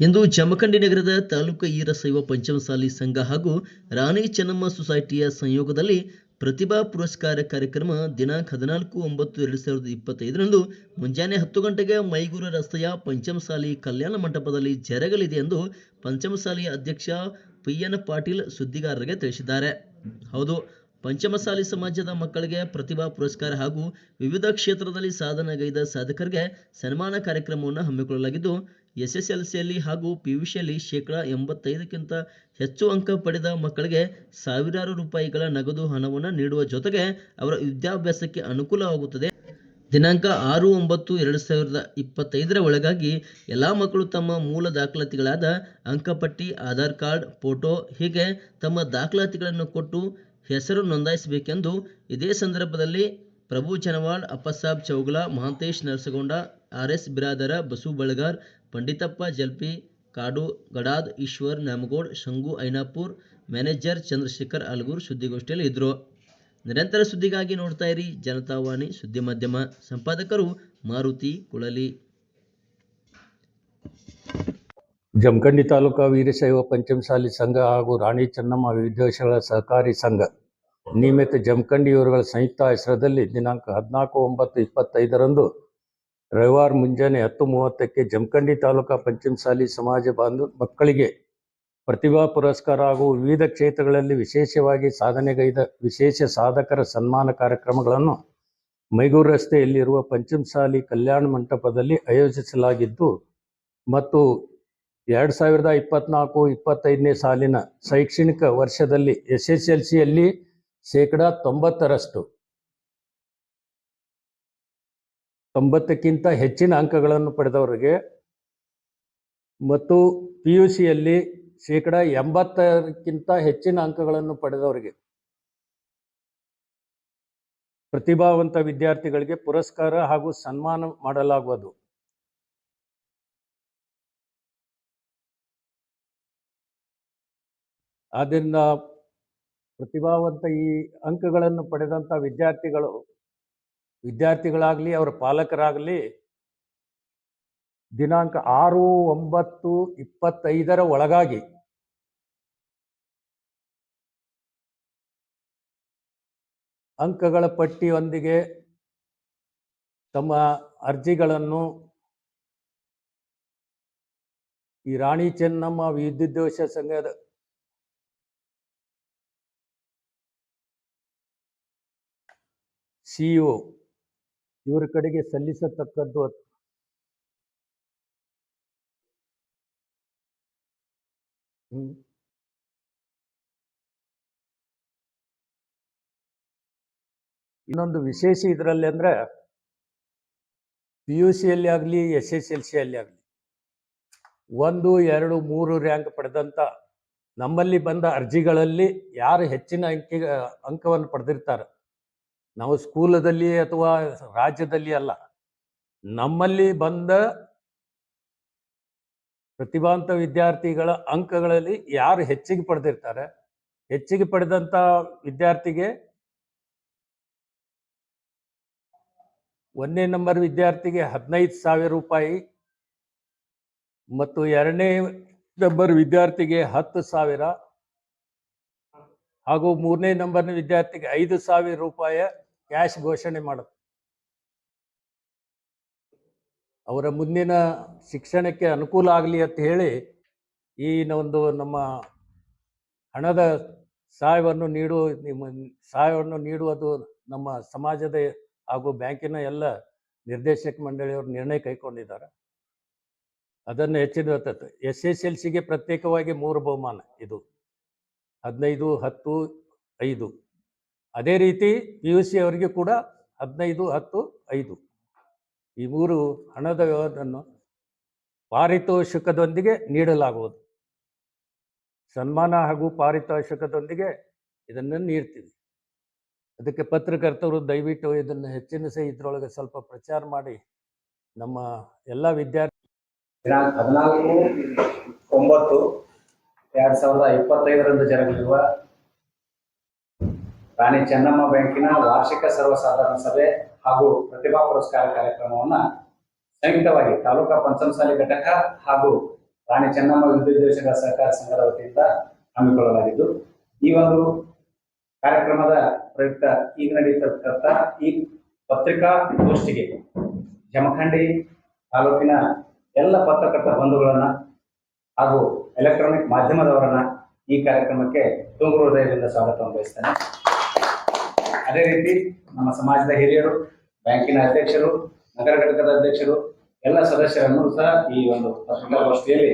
ಇಂದು ಜಮಖಂಡಿ ನಗರದ ತಾಲೂಕು ಸೈವ ಪಂಚಮಸಾಲಿ ಸಂಘ ಹಾಗೂ ರಾಣಿ ಚೆನ್ನಮ್ಮ ಸೊಸೈಟಿಯ ಸಂಯೋಗದಲ್ಲಿ ಪ್ರತಿಭಾ ಪುರಸ್ಕಾರ ಕಾರ್ಯಕ್ರಮ ದಿನಾಂಕ ಹದಿನಾಲ್ಕು ಒಂಬತ್ತು ಎರಡು ಸಾವಿರದ ಇಪ್ಪತ್ತೈದರಂದು ಮುಂಜಾನೆ ಹತ್ತು ಗಂಟೆಗೆ ಮೈಗೂರು ರಸ್ತೆಯ ಪಂಚಮಸಾಲಿ ಕಲ್ಯಾಣ ಮಂಟಪದಲ್ಲಿ ಜರಗಲಿದೆ ಎಂದು ಪಂಚಮಸಾಲಿ ಅಧ್ಯಕ್ಷ ಪಿ ಎನ್ ಪಾಟೀಲ್ ಸುದ್ದಿಗಾರರಿಗೆ ತಿಳಿಸಿದ್ದಾರೆ. ಹೌದು ಪಂಚಮಸಾಲಿ ಸಮಾಜದ ಮಕ್ಕಳಿಗೆ ಪ್ರತಿಭಾ ಪುರಸ್ಕಾರ ಹಾಗೂ ವಿವಿಧ ಕ್ಷೇತ್ರದಲ್ಲಿ ಸಾಧನೆಗೈದ ಸಾಧಕರಿಗೆ ಸನ್ಮಾನ ಕಾರ್ಯಕ್ರಮವನ್ನು ಹಮ್ಮಿಕೊಳ್ಳಲಾಗಿದ್ದು, ಎಸ್ಎಸ್ಎಲ್ಸಿಯಲ್ಲಿ ಹಾಗೂ ಪಿಯುಸಿಯಲ್ಲಿ ಶೇಕಡಾ ಎಂಬತ್ತೈದಕ್ಕಿಂತ ಹೆಚ್ಚು ಅಂಕ ಪಡೆದ ಮಕ್ಕಳಿಗೆ ಸಾವಿರಾರು ರೂಪಾಯಿಗಳ ನಗದು ಹಣವನ್ನು ನೀಡುವ ಜೊತೆಗೆ ಅವರ ವಿದ್ಯಾಭ್ಯಾಸಕ್ಕೆ ಅನುಕೂಲವಾಗುತ್ತದೆ. ದಿನಾಂಕ ಆರು ಒಂಬತ್ತು ಎರಡು ಸಾವಿರದ ಇಪ್ಪತ್ತೈದರ ಒಳಗಾಗಿ ಎಲ್ಲ ಮಕ್ಕಳು ತಮ್ಮ ಮೂಲ ದಾಖಲಾತಿಗಳಾದ ಅಂಕಪಟ್ಟಿ ಆಧಾರ್ ಕಾರ್ಡ್, ಫೋಟೋ ಹೀಗೆ ತಮ್ಮ ದಾಖಲಾತಿಗಳನ್ನು ಕೊಟ್ಟು ಹೆಸರು ನೋಂದಾಯಿಸಬೇಕೆಂದು ಇದೇ ಸಂದರ್ಭದಲ್ಲಿ Prabhu Chanaval, Appasab Chougala, Mahantesh Narasagonda, R S Biradar, Basu Balagar, Panditappa Jalpi, Kadu Gadad, Ishwar Nyamagod, Shangu Ainapur, manager Chandrashekhar Algur ಸುದ್ದಿಗೋಷ್ಠಿಯಲ್ಲಿ ಇದ್ದರು ನಿರಂತರ ಸುದ್ದಿಗಾಗಿ ನೋಡ್ತಾ ಇರಿ ಜನತಾವಾಣಿ ಸುದ್ದಿ ಮಾಧ್ಯಮ ಸಂಪಾದಕರು ಮಾರುತಿ ಕುಳಲಿ. ಜಮಖಂಡಿ ತಾಲೂಕಾ ವೀರಶೈವ ಪಂಚಮಸಾಲಿ ಸಂಘ ಹಾಗೂ ರಾಣಿ ಚೆನ್ನಮ್ಮ ವಿದ್ಯಾರ್ಥಿಗಳ ಸಹಕಾರಿ ಸಂಘ ನಿಯಮಿತ ಜಮಖಂಡಿ ಇವರುಗಳ ಸಂಯುಕ್ತ ಹೆಸರದಲ್ಲಿ ದಿನಾಂಕ ಹದಿನಾಲ್ಕು ಒಂಬತ್ತು ಇಪ್ಪತ್ತೈದರಂದು ರವಿವಾರ ಮುಂಜಾನೆ ಹತ್ತು ಮೂವತ್ತಕ್ಕೆ ಜಮಖಂಡಿ ತಾಲೂಕಾ ಪಂಚಮಸಾಲಿ ಸಮಾಜ ಬಾಂಧವ ಮಕ್ಕಳಿಗೆ ಪ್ರತಿಭಾ ಪುರಸ್ಕಾರ ಹಾಗೂ ವಿವಿಧ ಕ್ಷೇತ್ರಗಳಲ್ಲಿ ವಿಶೇಷವಾಗಿ ಸಾಧನೆಗೈದ ವಿಶೇಷ ಸಾಧಕರ ಸನ್ಮಾನ ಕಾರ್ಯಕ್ರಮಗಳನ್ನು ಮೈಗೂರು ರಸ್ತೆಯಲ್ಲಿರುವ ಪಂಚಮಸಾಲಿ ಕಲ್ಯಾಣ ಮಂಟಪದಲ್ಲಿ ಆಯೋಜಿಸಲಾಗಿದ್ದು, ಮತ್ತು ಎರಡು ಸಾವಿರದ ಇಪ್ಪತ್ನಾಲ್ಕು ಇಪ್ಪತ್ತೈದನೇ ಸಾಲಿನ ಶೈಕ್ಷಣಿಕ ವರ್ಷದಲ್ಲಿ ಎಸ್ ಎಸ್ ಎಲ್ ಸಿಯಲ್ಲಿ ಶೇಕಡಾ ತೊಂಬತ್ತರಷ್ಟು, ತೊಂಬತ್ತಕ್ಕಿಂತ ಹೆಚ್ಚಿನ ಅಂಕಗಳನ್ನು ಪಡೆದವರಿಗೆ, ಮತ್ತು ಪಿ ಯು ಸಿಯಲ್ಲಿ ಶೇಕಡಾ ಎಂಬತ್ತಕ್ಕಿಂತ ಹೆಚ್ಚಿನ ಅಂಕಗಳನ್ನು ಪಡೆದವರಿಗೆ ಪ್ರತಿಭಾವಂತ ವಿದ್ಯಾರ್ಥಿಗಳಿಗೆ ಪುರಸ್ಕಾರ ಹಾಗೂ ಸನ್ಮಾನ ಮಾಡಲಾಗುವುದು. ಆದ್ದರಿಂದ ಪ್ರತಿಭಾವಂತ ಈ ಅಂಕಗಳನ್ನು ಪಡೆದಂಥ ವಿದ್ಯಾರ್ಥಿಗಳು, ವಿದ್ಯಾರ್ಥಿಗಳಾಗಲಿ, ಅವರ ಪಾಲಕರಾಗಲಿ ದಿನಾಂಕ ಆರು, ಒಂಬತ್ತು, ಇಪ್ಪತ್ತೈದರ ಒಳಗಾಗಿ ಅಂಕಗಳ ಪಟ್ಟಿಯೊಂದಿಗೆ ತಮ್ಮ ಅರ್ಜಿಗಳನ್ನು ಈ ರಾಣಿ ಚೆನ್ನಮ್ಮ ವಿದ್ಯುದ್ಯೋಷ ಸಂಘದ ಸಿಇಒ ಇವರ ಕಡೆಗೆ ಸಲ್ಲಿಸತಕ್ಕದ್ದು ಇನ್ನೊಂದು ವಿಶೇಷ ಇದರಲ್ಲಿ ಅಂದ್ರೆ ಪಿ ಯು ಸಿಯಲ್ಲಿ ಆಗಲಿ ಎಸ್ ಎಸ್ ಎಲ್ ಸಿಯಲ್ಲಿ ಆಗಲಿ, ಒಂದು, ಎರಡು, ಮೂರು ರ್ಯಾಂಕ್ ಪಡೆದಂಥ ನಮ್ಮಲ್ಲಿ ಬಂದ ಅರ್ಜಿಗಳಲ್ಲಿ ಯಾರು ಹೆಚ್ಚಿನ ಅಂಕಿ, ಅಂಕವನ್ನು ಪಡೆದಿರ್ತಾರೆ? ನಾವು ಸ್ಕೂಲದಲ್ಲಿ ಅಥವಾ ರಾಜ್ಯದಲ್ಲಿ ಅಲ್ಲ. ನಮ್ಮಲ್ಲಿ ಬಂದ ಪ್ರತಿಭಾಂತ ವಿದ್ಯಾರ್ಥಿಗಳ ಅಂಕಗಳಲ್ಲಿ ಯಾರು ಹೆಚ್ಚಿಗೆ ಪಡೆದಿರ್ತಾರೆ? ಹೆಚ್ಚಿಗೆ ಪಡೆದಂಥ ವಿದ್ಯಾರ್ಥಿಗೆ ಒಂದನೇ ನಂಬರ್ ವಿದ್ಯಾರ್ಥಿಗೆ ಹದಿನೈದು ಸಾವಿರ ರೂಪಾಯಿ ಮತ್ತು ಎರಡನೇ ನಂಬರ್ ವಿದ್ಯಾರ್ಥಿಗೆ ಹತ್ತು ಸಾವಿರ ಹಾಗೂ ಮೂರನೇ ನಂಬರ್ನ ವಿದ್ಯಾರ್ಥಿಗೆ ಐದು ಸಾವಿರ ರೂಪಾಯಿ ಕ್ಯಾಶ್ ಘೋಷಣೆ ಮಾಡುತ್ತೆ ಅವರ ಮುಂದಿನ ಶಿಕ್ಷಣಕ್ಕೆ ಅನುಕೂಲ ಆಗಲಿ ಅಂತ ಹೇಳಿ ಈ ಒಂದು ನಮ್ಮ ಹಣದ ಸಹಾಯವನ್ನು ನೀಡುವ ನಿಮ್ಮ ಸಹಾಯವನ್ನು ನೀಡುವುದು ನಮ್ಮ ಸಮಾಜದ ಹಾಗೂ ಬ್ಯಾಂಕಿನ ಎಲ್ಲ ನಿರ್ದೇಶಕ ಮಂಡಳಿಯವರು ನಿರ್ಣಯ ಕೈಗೊಂಡಿದ್ದಾರೆ ಅದನ್ನು ಹೆಚ್ಚಿನ ಎಸ್ ಎಸ್ ಎಲ್ ಸಿಗೆ ಪ್ರತ್ಯೇಕವಾಗಿ ಮೂರು ಬಹುಮಾನ ಇದು, ಹದಿನೈದು, ಹತ್ತು, ಐದು. ಅದೇ ರೀತಿ ಪಿ ಯು ಸಿ ಅವರಿಗೆ ಕೂಡ ಹದಿನೈದು, ಹತ್ತು, ಐದು. ಈ ಮೂರು ಹಣದ ವ್ಯವಹಾರವನ್ನು ಪಾರಿತೋಷಿಕದೊಂದಿಗೆ ನೀಡಲಾಗುವುದು. ಸನ್ಮಾನ ಹಾಗೂ ಪಾರಿತೋಷಿಕದೊಂದಿಗೆ ಇದನ್ನು ನೀಡ್ತೀವಿ. ಅದಕ್ಕೆ ಪತ್ರಕರ್ತರು ದಯವಿಟ್ಟು ಇದನ್ನು ಹೆಚ್ಚಿನ ಸಹ ಇದರೊಳಗೆ ಸ್ವಲ್ಪ ಪ್ರಚಾರ ಮಾಡಿ ನಮ್ಮ ಎಲ್ಲ ವಿದ್ಯಾರ್ಥಿ ದಿನಾಂಕ ಹದಿನಾಲ್ಕು, ಒಂಬತ್ತು, ಎರಡ್ ಸಾವಿರದ ಇಪ್ಪತ್ತೈದರಂದು ಜರುಗಲಿರುವ ರಾಣಿ ಚೆನ್ನಮ್ಮ ಬ್ಯಾಂಕಿನ ವಾರ್ಷಿಕ ಸರ್ವಸಾಧಾರಣ ಸಭೆ ಹಾಗೂ ಪ್ರತಿಭಾ ಪುರಸ್ಕಾರ ಕಾರ್ಯಕ್ರಮವನ್ನ ಸಂಯುಕ್ತವಾಗಿ ತಾಲೂಕಾ ಪಂಚಮಸಾಲಿ ಘಟಕ ಹಾಗೂ ರಾಣಿ ಚೆನ್ನಮ್ಮ ವಿದ್ಯುದ್ದೇಶಗಳ ಸಹಕಾರ ಸಂಘದ ವತಿಯಿಂದ ಹಮ್ಮಿಕೊಳ್ಳಲಾಗಿದ್ದು, ಈ ಒಂದು ಕಾರ್ಯಕ್ರಮದ ಪ್ರಯುಕ್ತ ಈಗ ನಡೆಯತಕ್ಕಂಥ ಈ ಪತ್ರಿಕಾ ಗೋಷ್ಠಿಗೆ ಜಮಖಂಡಿ ತಾಲೂಕಿನ ಎಲ್ಲ ಪತ್ರಕರ್ತ ಬಂಧುಗಳನ್ನ ಹಾಗೂ ಎಲೆಕ್ಟ್ರಾನಿಕ್ ಮಾಧ್ಯಮದವರನ್ನ ಈ ಕಾರ್ಯಕ್ರಮಕ್ಕೆ ತುಂಬು ಹೃದಯದಿಂದ ಸ್ವಾಗತವನ್ನು ಬಯಸ್ತೇನೆ ಅದೇ ರೀತಿ ನಮ್ಮ ಸಮಾಜದ ಹಿರಿಯರು, ಬ್ಯಾಂಕಿನ ಅಧ್ಯಕ್ಷರು, ನಗರ ಘಟಕದ ಅಧ್ಯಕ್ಷರು, ಎಲ್ಲ ಸದಸ್ಯರನ್ನು ಸಹ ಈ ಒಂದು ಪತ್ರಿಕಾಗೋಷ್ಠಿಯಲ್ಲಿ